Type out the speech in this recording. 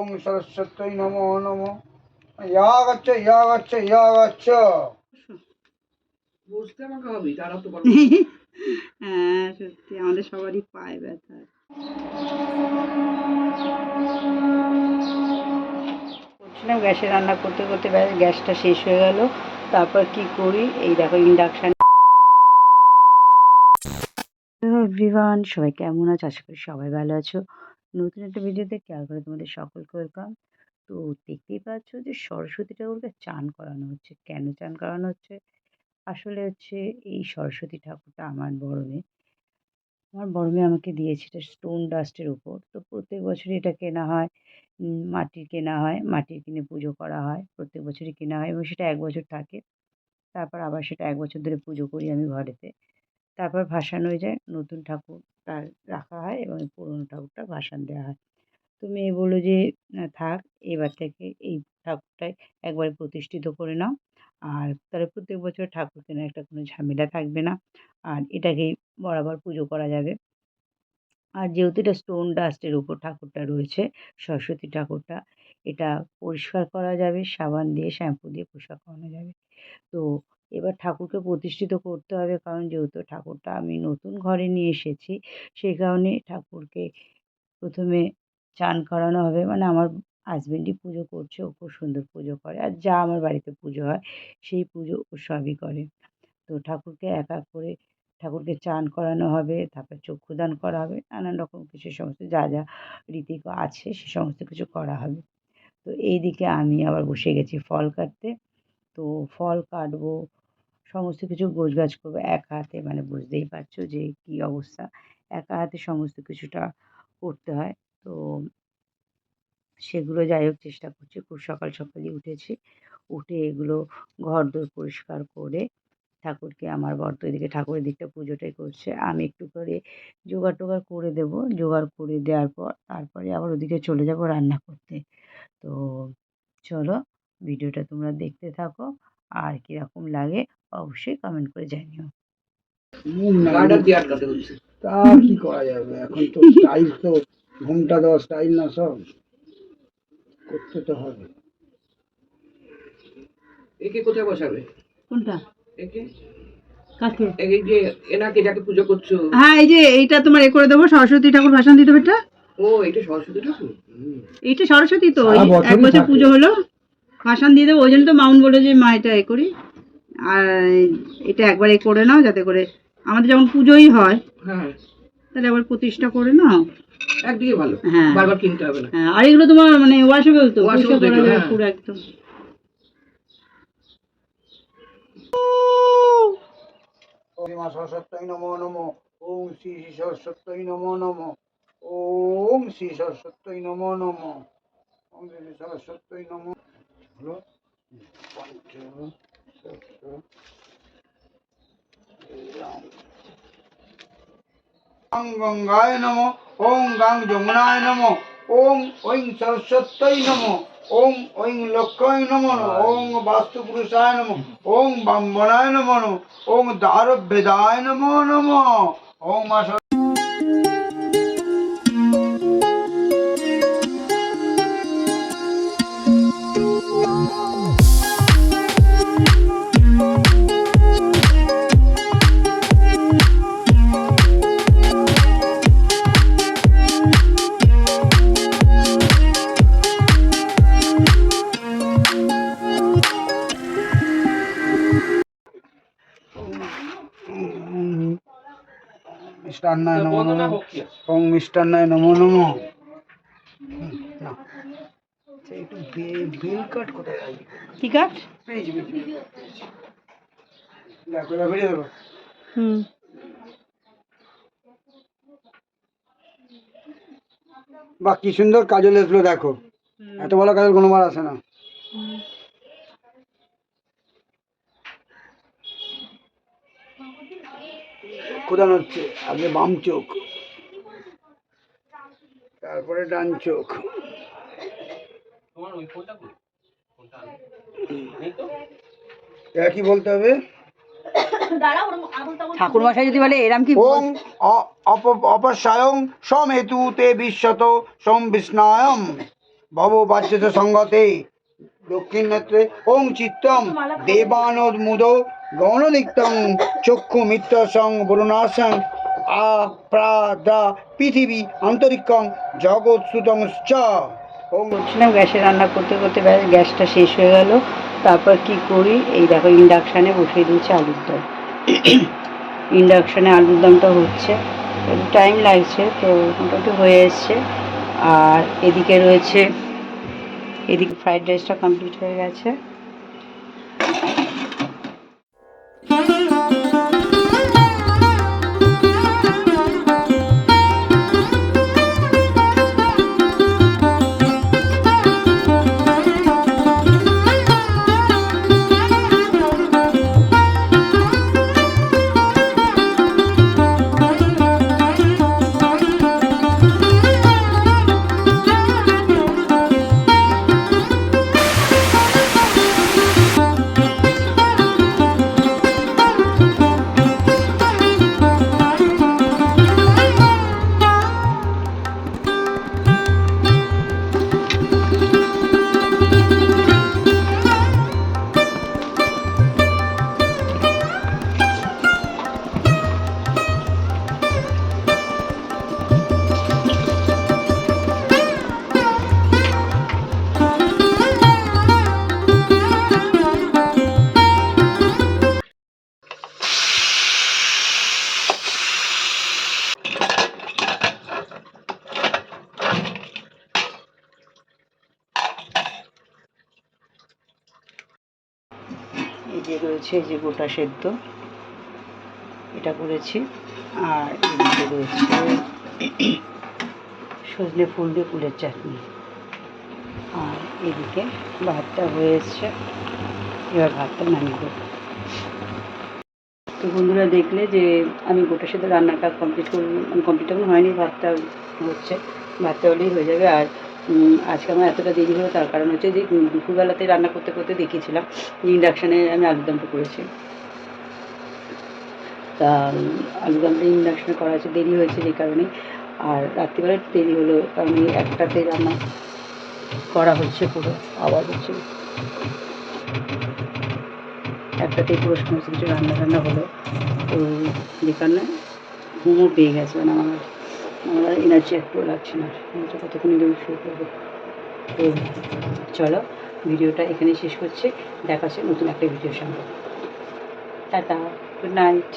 ওং সরস্বতী নমো নমো। গচ্ছ গচ্ছ গচ্ছ বসতে আমাকে হবে তারা তো হ্যাঁ সত্যি আমাদের সবারই পায় ব্যথা। করছিলাম গ্যাসে রান্না করতে করতে গ্যাসটা শেষ হয়ে গেল। তারপর কি করি? এই দেখো ইন্ডাকশান। এভরিওয়ান সবাই কেমন আছো? আশা করি সবাই ভালো আছো। নতুন একটা ভিডিওতে খেয়াল করে তোমাদের সকলকে ওয়েলকাম তো দেখতেই পাচ্ছ যে সরস্বতী ঠাকুরকে চান করানো হচ্ছে। কেন চান করানো হচ্ছে? আসলে হচ্ছে এই সরস্বতী ঠাকুরটা আমার বড় মেয়ে। আমার বড় মেয়ে আমাকে দিয়েছে এটা স্টোন ডাস্টের উপর। তো প্রত্যেক বছরই এটা কেনা হয় মাটির কেনা হয়, মাটির কিনে পুজো করা হয়, প্রত্যেক বছরই কেনা হয় এবং সেটা এক বছর থাকে। তারপর আবার সেটা এক বছর ধরে পুজো করি আমি ঘরেতে। তারপর ভাসান হয়ে যায়। নতুন ঠাকুরটা রাখা হয় এবং পুরনো ঠাকুরটা ভাসান দেওয়া হয়। তো মেয়ে বলল যে থাক, এবার থেকে এই ঠাকুরটাই একবারে প্রতিষ্ঠিত করে নাও। আর তাহলে প্রত্যেক বছর ঠাকুর কেনার একটা কোনো ঝামেলা থাকবে না। আর এটাকেই বরাবর পুজো করা যাবে। আর যেহেতু এটা স্টোন ডাস্টের উপর ঠাকুরটা রয়েছে, সরস্বতী ঠাকুরটা, এটা পরিষ্কার করা যাবে, সাবান দিয়ে, শ্যাম্পু দিয়ে পরিষ্কার করানো যাবে। তো এবার ঠাকুরকে প্রতিষ্ঠিত করতে হবে। কারণ যেহেতু ঠাকুরটা আমি নতুন ঘরে নিয়ে এসেছি, সেই কারণে ঠাকুরকে প্রথমে চান করানো হবে। মানে আমার হাজব্যান্ডই পুজো করছে, ও খুব সুন্দর পুজো করে। আর যা আমার বাড়িতে পুজো হয়, সেই পুজো ও সবই করে। তো ঠাকুরকে এক এক করে ঠাকুরকে চান করানো হবে, তারপর চক্ষুদান করা হবে, নানান রকম কিছু, সমস্ত যা যা রীতি আছে, সে সমস্ত কিছু করা হবে। তো এই দিকে আমি আবার বসে গেছি ফল কাটতে। তো ফল কাটবো সমস্ত কিছু গোছগাছ করব। এক হাতে মানে বুঝতেই পারছ যে কী অবস্থা। একা হাতে সমস্ত কিছুটা করতে হয়। তো সেগুলো যাই হোক চেষ্টা করছি। খুব সকাল সকালই উঠেছি। উঠে এগুলো ঘর দোর পরিষ্কার করে ঠাকুরকে, আমার বর তো এদিকে ঠাকুরের দিকটা পুজোটাই করছে। আমি একটু করে জোগাড় টোগাড় করে দেবো। জোগাড় করে দেওয়ার পর তারপরে আবার ওদিকে চলে যাব রান্না করতে। তো চলো, ভিডিওটা তোমরা দেখতে থাকো। আর কীরকম লাগে অবশ্যই কমেন্ট করে জানিও। তা কি করা যাবে? এখন তো স্টাইল তো ঘুমটা দেওয়া স্টাইল না সব। করতে তো হবে। একে কোথায় বসাবে? কোনটা? একে? কাকে? এই যে এনাকে যাকে পুজো করছ। হ্যাঁ এই যে এইটা তোমার এ করে দেবো সরস্বতী ঠাকুর দিতে হবে এটা? ও এটা সরস্বতী ঠাকুর? এইটা সরস্বতী তো এক বছর পুজো হলো। ভাসান দিয়ে দেবো ওই জন্য তো মাউন্ট বলে যে মা এটা এ করি। এটা একবার করে নাও যাতে করে আমাদের যেমন পুজোই হয় হ্যাঁ। তাহলে আবার প্রতিষ্ঠা করে নাও। একদিকে ভালো হ্যাঁ। বারবার কিনতে হবে না। হ্যাঁ আর এগুলো তোমার মানে ওয়াশেবল তো যাবে হ্যাঁ। পুরো একদম। মা সরস্বতী নমো নমো ওম শ্রী শ্রী সরস্বতী নমো নমো ওম শ্রী সরস্বতী নমো নমো ওম শ্রী শ্রী সরস্বতী নমো। হলো পঞ্চ ওং গঙ্গায় নমো ওং গাং যমুনায় নমো ওং ঐং সরস্বতী নমো ওং ঐং লক্ষ্মী নমো ওং বাস্তু পুরুষায় নমো ওং ব্রাহ্মণায় নমো ওং দারভেদায় নমো নমো ওং মা মিষ্টান্নায় নমো নমো। কি ওং মিষ্টান্নায় নমো নমো। হুম, আচ্ছা, একটু বেল কাট কোথায় কি। দেখো বেরিয়ে দেবো হুম। কি সুন্দর কাজল এসলো দেখো। এত ভালো কাজল কোনোবার আসে না। কোদান হচ্ছে আগে বাম চোখ তারপরে ডান চোখ। কি বলতে হবে? ঠাকুর মশাই যদি বলে এরম কি ওং অপসায়ং তে বিশ্বত সোম বিষ্ণায়ম। ভব বাচ্যত সঙ্গতে। দক্ষিণ নেত্রে ওং চিত্তম দেবানদ মুদ গণদিক্তং চক্ষু মিত্র সং বরুণাসং আ প্রা দা পৃথিবী আন্তরিকং জগৎ সুতং চ ওং বলছিলাম গ্যাসে রান্না করতে করতে গ্যাসটা শেষ হয়ে গেল। তারপর কি করি? এই দেখো, ইন্ডাকশানে বসিয়ে দিয়েছি আলুর দম। ইন্ডাকশানে আলুর দমটা হচ্ছে। টাইম লাগছে, তো মোটামুটি হয়ে এসছে। আর এদিকে রয়েছে ফ্রাইড রাইসটা কমপ্লিট হয়ে গেছে। যে রয়েছে যে গোটা সেদ্ধ, এটা করেছি। আর এদিকে রয়েছে সজনে ফুল দিয়ে ফুলের চাটনি। আর এদিকে ভাতটা হয়ে এসছে এবার ভাতটা নামিয়ে দেবো। তো বন্ধুরা দেখলে যে আমি গোটা সেদ্ধ রান্নাটা কমপ্লিট করলাম কমপ্লিট হয়নি, ভাতটা হচ্ছে, ভাতটা হলেই হয়ে যাবে। আর আজকে আমার এতটা দেরি হলো তার কারণ হচ্ছে যে দুপুরবেলাতে রান্না করতে করতে দেখিয়েছিলাম ইন্ডাকশানে আমি আলুর দমটা করেছি। তা উম, আলুর দমটা ইন্ডাকশানে করা হয়েছে দেরি হয়েছে যে কারণে। আর রাত্রিবেলা দেরি হলো কারণ এই একটাতে রান্না করা হচ্ছে পুরো আবার হচ্ছে। একটাতেই পুরো সমস্ত কিছু রান্না টান্না হলো। তো যে কারণে ঘুমও পেয়ে গেছে মানে আমার আমার এনার্জি একটুও লাগছে না। হচ্ছে কতক্ষণ আমি শুরু করব তো চলো, ভিডিওটা এখানে শেষ করছি। দেখা হচ্ছে নতুন একটা ভিডিওর সঙ্গে। Tata good night